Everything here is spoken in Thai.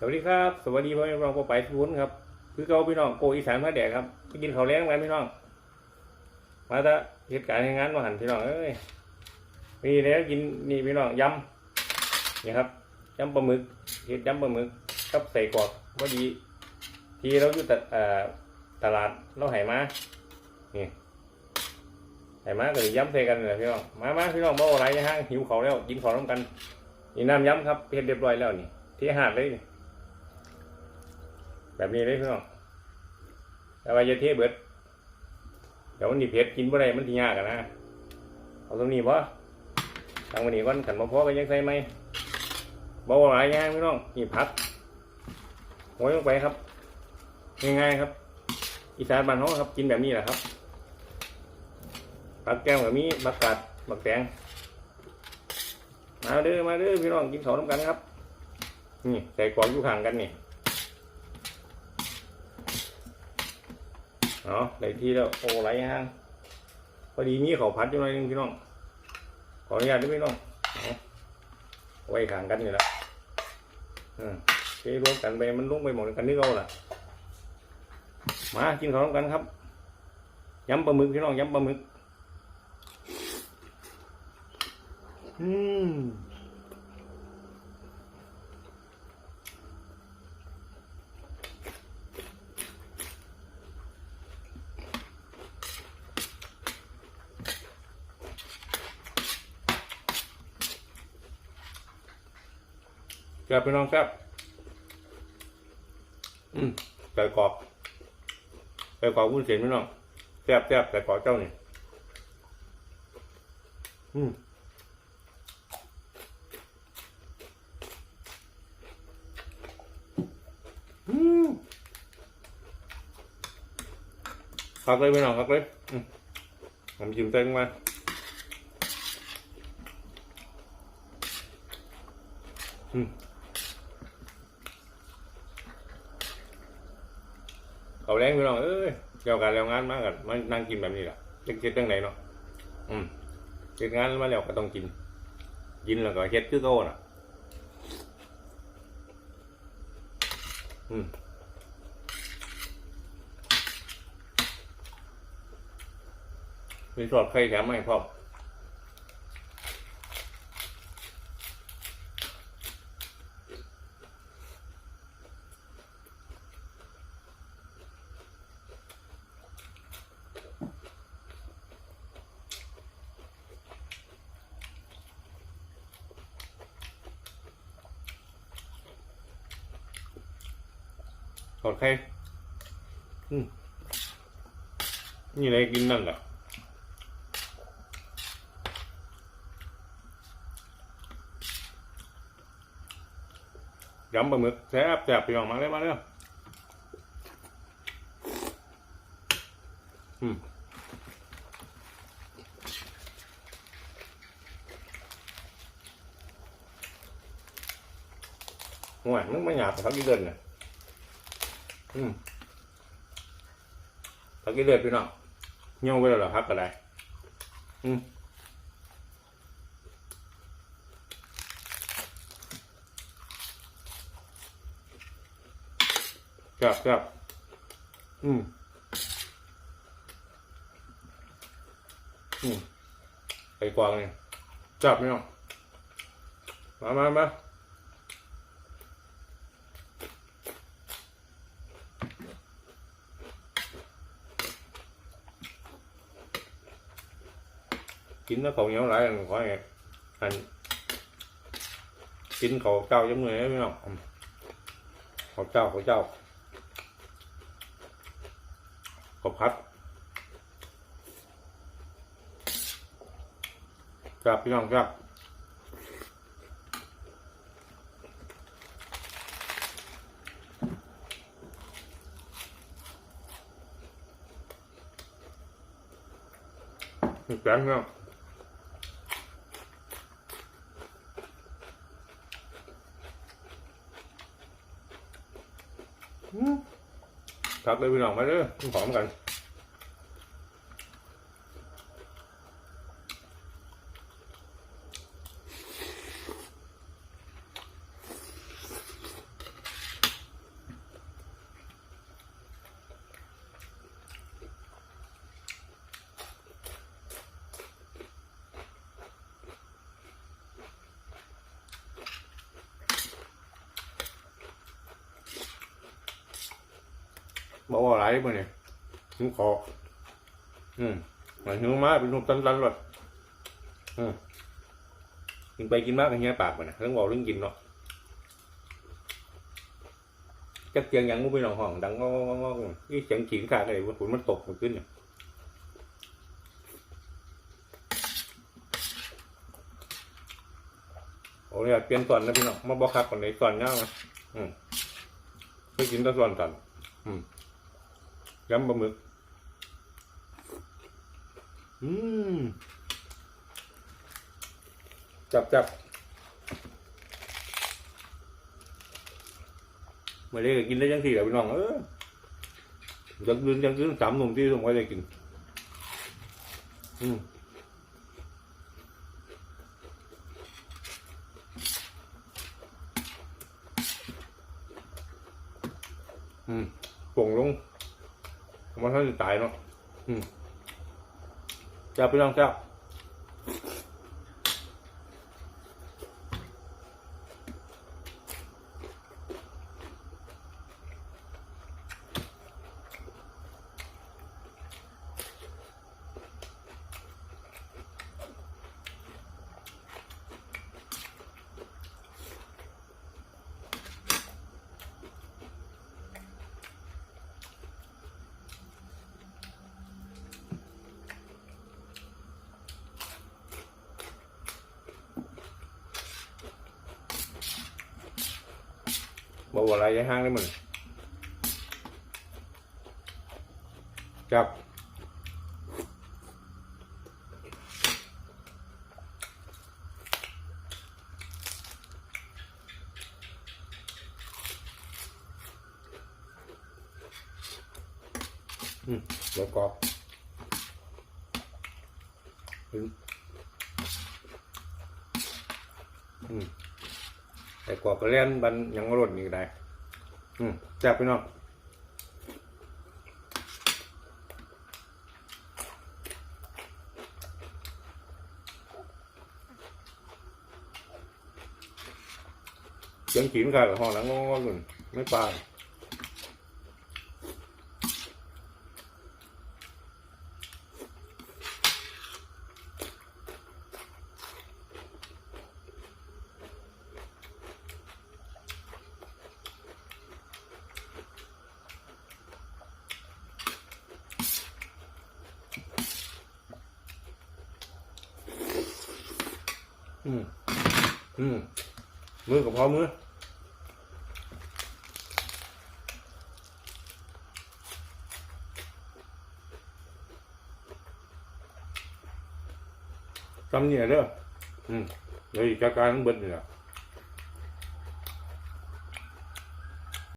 สวัสดีครับ สวัสดีพ่อแม่พี่น้องพ่อไปทุกคนครับ คือเกาพี่น้องโกอีสานพระแดกครับไปกินข้าวแล้งกันพี่น้อง มาถ้าเหตุการณ์ในงานมาหันพี่น้องเอ้ยมีแล้วกินนี่พี่น้องยำนี่ครับยำปลาหมึกเห็ดยำปลาหมึกกับใส่กรอกพอดี ที่เราอยู่ตตลาดเราไห่มานี่ไห่มาก็เลยยำใส่กันเลยพี่น้องมามาพี่น้องบ่อะไรห้างหิวเขาวแล้วกินของร่วมกันนี่น้ำยำครับเพ็ดเรียบร้อยแล้วนี่ที่หาดเลยนี่ แบบนี้เลยพี่น้องแต่ว่าจะเทเบิดเดี๋ยวมันนี่เผ็ดกินบ่ได้มันทียากอะนะเอาตรงนี้บ่ทางวันนี้ก่อนขันมาพอก็ยังใส่ไหมบ่หลายอย่างพี่น้องนี่ผัดโหยลงไปครับง่ายๆครับ อีสานบ้านเขาครับกินแบบนี้แหละครับผัดแก้มกับมีบักกาดบักแตงมาเด้อมาเด้อพี่น้องกินข้าวน้ำกันครับนี่ใส่กรอกอยู่ข้างกันนี่ เนาะได้ที่แล้วโอ้ไหลห้างพอดีมีเขาพัดอยู่หน่อยหนึงพี่น้อง ขออนุญาตด้วยพี่น้องอไว้ขางกันอยู่แล้วอืมเทรวมกันไปมันลงไปหมดกันนี่เราล่ะ มากินข้าวกันครับยำปลาหมึกพี่น้องยำปลาหมึก อืม แซ่บพี่น้องแซ่บอืมใส่กรอบใส่กรอบวุ้นเส้นพี่น้องแซ่บแซ่บใส่กรอบเจ้านี่อืมอืมพักเลยพี่น้องพักเลยผมจิ้มเต้งมาอืม เขาแรงพี่น้องเอ้ยเกี่ยวกับแล้วงานมากกันมานั่งกินแบบนี้แหละจะคิดตั้งไหนเนาะอืมเฮ็ดงานมาแล้วก็ต้องกิน กินแล้วก็เฮ็ดคือเก่าน่ะ อืมมีสอดไข่แถมมาให้พร้อม อดไข่อืมนี่อะไรกินนั่นแหละยำปลาหมึกแซ่บแซ่บไปลองมาเลยมาเลยอืมโอ้ยมึงไม่หยาบเขากี่เดือนน่ะ อืมพักกี่เดือนพี่น้องเงี้ยวไปแล้วเหรอพักก็ได้อืมครับครับอืมอืมไปกวางเนี่ยจับพี่น้องมามามา กิน nó còn nhau lại là khỏi nghe anh กินเขาเจ้า giống người ấy biết không เขาเจ้าเขาเจ้าเขาพัดครับพี่น้องครับแกงเน พักเลยพี่น้องมาเด้อขอมกันาอะไรมาเนี่ยหิวคออืมมันหิวมากเป็นหุบตันๆเลยอืมกินไปกินมากกันเงี้ยปากมันนะเรื่องบอกเรื่องกินเนาะจักเสียงยังงูไปนองห้องดังงองงๆนี่เสียงขิงขาดเลยว่าฝนมันตกมันขึ้นเนี่ยโอ้ยเปลี่ยนส่วนนะพี่น้องมาบอกครับคนไหนส่วนเงานะอืมไปกินแตะส่วนสันอืม ยำปลาหมึก อืม จับจับมาได้ก็กินได้ยังสี่แหละพี่น้องเออจังยืนจังยืนสามหนุ่มที่ผมก็ได้กิน อืมอืม มันท่านจะตายเนาะอืมจับพี่น้องจับ บอกว่าอะไรยังห้างได้มึงจับอืมเดี๋ยวกรอบอืมอืม แต่กว่ากก็เล่นบันยังรถนี่ก็ได้อืมจับไปเนาะเสียงขีนกันห้องหลังงอๆอยู่ไม่ปลา อืมอืมมือกับพอมือจำเนี่ยเด้ออืมเดี๋ยวอีกจัดการเบิดเนี่ย